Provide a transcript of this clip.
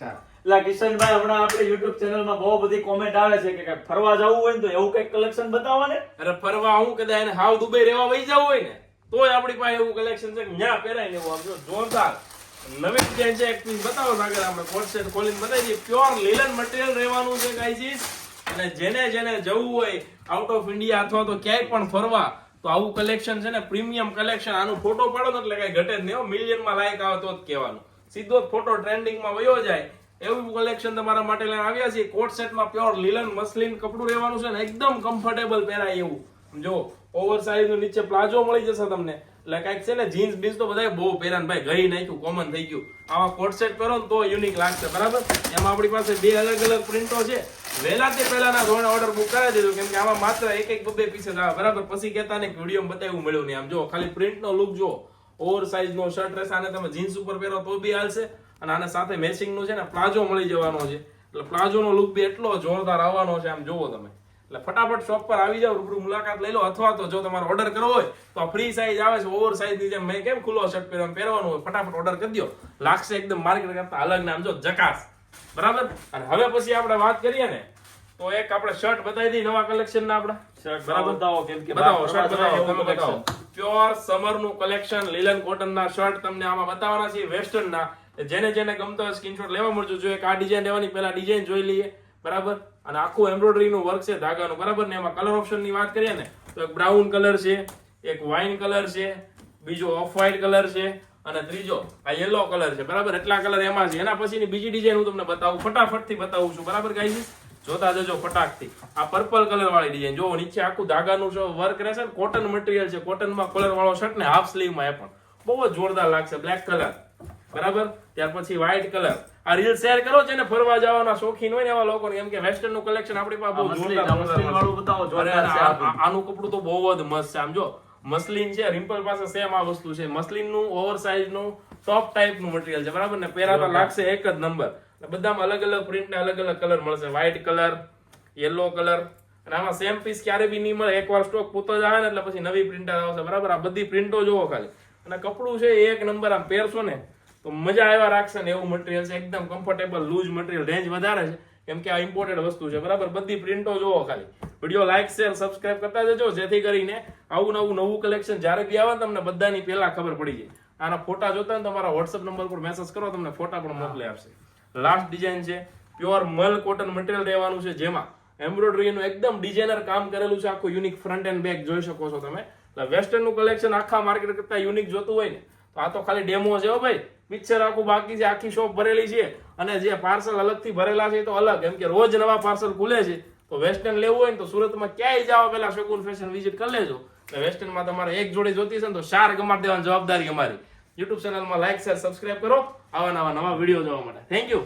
એટલે કિશનભાઈ હમણાં આપણે યુટ્યુબ ચેનલમાં બહુ બધી કોમેન્ટ આવે છે કે કાંઈક ફરવા જવું હોય ને તો એવું કંઈક કલેક્શન બતાવો ને અરે ફરવા હું કદાચ એને હાવ દુબઈ રહેવા વહી જવું હોય ને, તોય આપણી પાસે એવું કલેક્શન છે કે ન્યા પહેરાય ને એવું આમ જોરદાર. નવી ડિઝાઇન છે એક પીસ બતાવો આગળ આપણે કોટ સેટ ખોલીને બતાવી દઈએ. પ્યોર લીલન મટીરિયલ રહેવાનું છે ગાઈઝીસ. અને જેને જેને જવું હોય આઉટ ઓફ ઇન્ડિયા અથવા તો ક્યાંય પણ ફરવા, તો આવું કલેક્શન છે ને પ્રીમિયમ કલેક્શન આનું ફોટો પાડો ને એટલે કઈ ઘટે જ નહીં મિલિયનમાં લાયક આવે તો જ કહેવાનું. સીધો ફોટો ટ્રેન્ડિંગમાં વયો જાય. એવું કલેક્શન તમારા માટે લઈને આવ્યા છીએ. કોટ સેટમાં પ્યોર લીલન મસલિન કપડું રહેવાનું છે ને એકદમ કમ્ફર્ટેબલ પહેરાય એવું. જો ઓવર સાઇઝનું નીચે પ્લાઝો મળી જશે તમને. એટલે કાંઈક છે ને જીન્સ બીન્સ તો બધા બહુ પહેરાન ભાઈ ગઈ નાખ્યું કોમન થઈ ગયું. આવા કોટ સેટ કરો ને તો યુનિક લાગશે, બરાબર? એમાં આપણી પાસે બે અલગ અલગ પ્રિન્ટો છે. વહેલા તે પહેલાના ધોરણે ઓર્ડર બુક કરાવી દેજો કેમ કે આમાં માત્ર એક એક બબે પીસ આવે, બરાબર? પછી કહેતા ને વીડિયો બતાવ્યું, મળ્યું નહીં. આમ જો, ખાલી પ્રિન્ટ નો લુક જો ઓવર સાઇઝ નો શર્ટ રહેશે આને તમે જીન્સ ઉપર પહેરો તો બી હાલશે. અને આને સાથે મેચિંગનું છે ને પ્લાઝો મળી જવાનો છે. એટલે પ્લાઝો નો લુક બી એટલો જોરદાર આવવાનો છે આમ જોવો તમે. એટલે ફટાફટ શોપ પર આવી જાવ રૂબરૂ મુલાકાત લઈ લો અથવા તો જો તમારે ઓર્ડર કરવો હોય તો ફ્રી સાઈઝ આવે છે ઓવર સાઈઝની જેમ મેં કેમ ખુલ્લો શર્ટ પહેરવા પહેરવાનું હોય ફટાફટ ઓર્ડર કરી દો. લાગશે એકદમ માર્કેટ કરતા અલગ નામ જો જકાસ બરાબર? અને હવે પછી આપણે વાત કરીએ ને તો એક આપણે શર્ટ બતાવી દઈએ નવા કલેક્શન ના આપણા. શર્ટ બરાબર. બતાવો કેમ કે બતાવો શર્ટ બતાવો તમે બતાવો. પ્યોર સમરનું કલેક્શન લીલન કોટન ના શર્ટ તમને આમાં બતાવવાના છે વેસ્ટર્ન ના જેને જેને ગમતો સ્ક્રીનશોટ લેવા મળજો. જો એક આ ડિઝાઇન લેવાની, પહેલા ડિઝાઇન જોઈ લઈએ. બરાબર? અને આખું એમ્બ્રોઇડરી નું વર્ક છે ધાગાનું. બરાબર ને? એમાં કલર ઓપ્શનની વાત કરીએ ને, તો એક બ્રાઉન કલર છે, એક વાઇન કલર છે, બીજો ઓફ વ્હાઇટ કલર છે, અને ત્રીજો આ યલો કલર છે. બરાબર? એટલા કલર એમાં છે. એના પછીની બીજી ડિઝાઇન હું તમને બતાવું. ફટાફટથી બતાવું છું. બરાબર ગાઈઝ જોતા જજો ફટાકથી. આ પર્પલ કલર વાળી ડિઝાઇન જો નીચે આખું ધાગાનું જો વર્ક રહેશે ને કોટન મટીરિયલ છે. કોટનમાં કલર વાળો શર્ટ ને હાફ સ્લીવમાં એ પણ. બહુ જ જોરદાર લાગશે. બ્લેક કલર બરાબર? ત્યાર પછી વ્હાઇટ કલર આ રીલ શેર કરો છે ને ફરવા જવાના શોખીન હોય ને એવા લોકો એમ કે વેસ્ટર્નનું કલેક્શન આપણી પાસે બહુ જોરદાર છે આનું કપડું તો બહુ જ મસ્ત છે. આમ જો મસલિન છે રિમ્પલ પાસે સેમ આ વસ્તુ છે. મસલિનનું ઓવર સાઇઝનું ટોપ ટાઈપનું મટીરિયલ છે. બરાબર ને? પહેરાતા લાગશે એક જ નંબર બધામાં અલગ અલગ પ્રિન્ટને અલગ અલગ કલર મળશે. વ્હાઇટ કલર યલો કલર અને આમાં સેમ પીસ ક્યારે બી નહીં મળે, એકવાર સ્ટોક પૂતો જ આવે ને એટલે પછી નવી પ્રિન્ટ આવશે. બરાબર? આ બધી પ્રિન્ટો જોવો ખાલી. અને કપડું છે એક નંબર આમ પહેરશો ને, તો મજા આવ્યા રાખશે ને એવું મટીરિયલ છે. એકદમ કમ્ફર્ટેબલ લૂઝ મટીરિયલ રેન્જ વધારે છે. કેમ કે આ ઇમ્પોર્ટેડ વસ્તુ છે. બરાબર? બધી પ્રિન્ટો જોવો ખાલી. વીડિયો લાઇક શેર સબસ્ક્રાઇબ કરતા જજો, જેથી કરીને આવું નવું નવું કલેક્શન જ્યારે બી આવે તમને બધાની પહેલા ખબર પડી જાય. આના ફોટા જોતા ને તમારા વોટ્સઅપ નંબર પર મેસેજ કરો, તમને ફોટા પણ મોકલી આપશે. લાસ્ટ ડિઝાઇન છે. પ્યોર મલ કોટન મટીરિયલ રહેવાનું છે જેમાં એમ્બ્રોઇડરીનું એકદમ ડિઝાઇનર કામ કરેલું છે. આખું યુનિક ફ્રન્ટ એન્ડ બેક જોઈ શકો છો તમે. એટલે વેસ્ટર્નનું કલેક્શન આખા માર્કેટ કરતા યુનિક જોતું હોય ને, તો આ તો ખાલી ડેમો છે હો ભાઈ. પિક્ચર આખું બાકી છે. આખી શોપ ભરેલી છે. અને જે પાર્સલ અલગથી ભરેલા છે તો અલગ. એમ કે રોજ નવા પાર્સલ ખુલે છે. તો વેસ્ટર્ન લેવું હોય ને, તો સુરતમાં ક્યાંય જાઓ પહેલા શગુન ફેશન વિઝિટ કરી લેજો. વેસ્ટર્નમાં તમારે એક જોડી જોતી છે ને, તો ચાર ગમાડી દેવાની જવાબદારી અમારી. યુટ્યુબ ચેનલમાં લાઈક શેર સબસ્ક્રાઈબ કરો. આવા નવા નવા વીડિયો જોવા માટે. Thank you